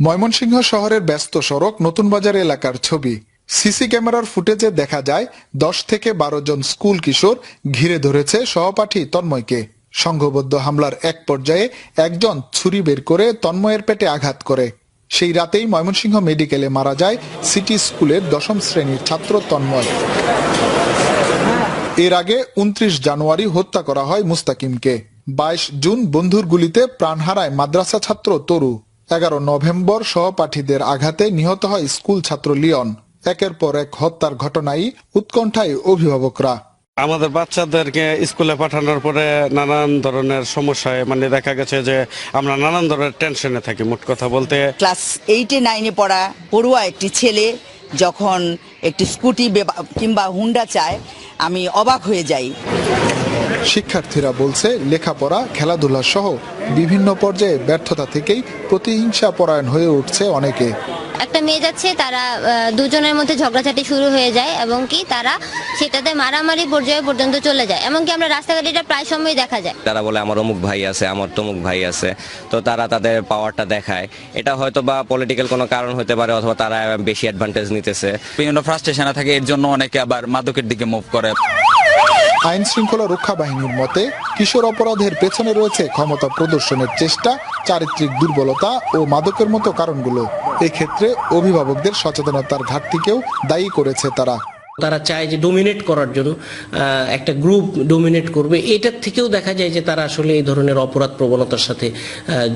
ময়মনসিংহ শহরের ব্যস্ত সড়ক নতুন বাজার এলাকার ছবি। সিসি ক্যামেরার ফুটেজে দেখা যায়, দশ থেকে বারো জন স্কুল কিশোর ঘিরে ধরেছে সহপাঠী তন্ময়কে। সংঘবদ্ধ হামলার এক পর্যায়ে একজন ছুরি বের করে তন্ময়ের পেটে আঘাত করে। সেই রাতেই ময়মনসিংহ মেডিকেলে মারা যায় সিটি স্কুলের দশম শ্রেণির ছাত্র তন্ময়। এর আগে উনত্রিশ জানুয়ারি হত্যা করা হয় মুস্তাকিমকে। বাইশ জুন বন্ধুর গুলিতে প্রাণ হারায় মাদ্রাসা ছাত্র তরু। এগারো নভেম্বর সহপাঠীদের আঘাতে নিহত হয় স্কুল ছাত্র লিওন। একের পর এক হত্যার ঘটনায় উৎকণ্ঠায় অভিভাবকরা। আমাদের বাচ্চাদেরকে স্কুলে পাঠানোর পরে নানান ধরনের সমস্যায় মানে দেখা গেছে যে আমরা নানান ধরনের টেনশনে থাকি মোট কথা বলতে। ক্লাস এইটে নাইনে পড়া পড়ুয়া একটি ছেলে যখন একটি স্কুটি কিংবা হুন্ডা চায় আমি অবাক হয়ে যাই। শিক্ষার্থীরা বলছে লেখাপড়া খেলাধুলা সহ বিভিন্ন পর্যায়ে ব্যর্থতা থেকেই প্রতিহিংসা পরায়ণ হয়ে উঠছে অনেকে। একটা মেয়ে যাচ্ছে তারা দুজনের মধ্যে ঝগড়াঝাটি শুরু হয়ে যায় এবং কি তারা সেটাতে মারামারি পর্যায়ে পর্যন্ত চলে যায়। এমনকি আমরা রাস্তাঘাটে এটা প্রায় সময় দেখা যায়। তারা বলে আমার অমুক ভাই আছে আমার তমুক ভাই আছে। তো তারা তাদের পাওয়ারটা দেখায়। এটা হয়তো বা পলিটিক্যাল কোনো কারণ হতে পারে অথবা তারা বেশি অ্যাডভান্টেজ নিতেছে। বিভিন্ন ফ্রাস্ট্রেশনে থাকে এর জন্য অনেকে আবার মাদকের দিকে মুভ করে। আইন শৃঙ্খলা রক্ষা বাহিনীর মতে কিশোর অপরাধের পেছনে রয়েছে ক্ষমতা প্রদর্শনের চেষ্টা চারিত্রিক দুর্বলতা ও মাদকের মতো কারণগুলো। এক্ষেত্রে অভিভাবকদের সচেতনতার ঘাটতিকেও দায়ী করেছে তারা। তারা চায় যে ডোমিনেট করার জন্য একটা গ্রুপ ডোমিনেট করবে। এটার থেকেও দেখা যায় যে তারা আসলে এই ধরনের অপরাধ প্রবণতার সাথে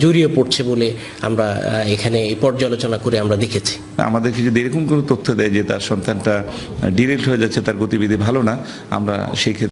জড়িয়ে পড়ছে বলে আমরা এখানে এই পর্যালোচনা করে আমরা দেখেছি। আমাদেরকে যদি এরকম কোনো তথ্য দেয় যে তার সন্তানটা ডিরেক্ট হয়ে যাচ্ছে তার গতিবিধি ভালো না আমরা সেই ক্ষেত্রে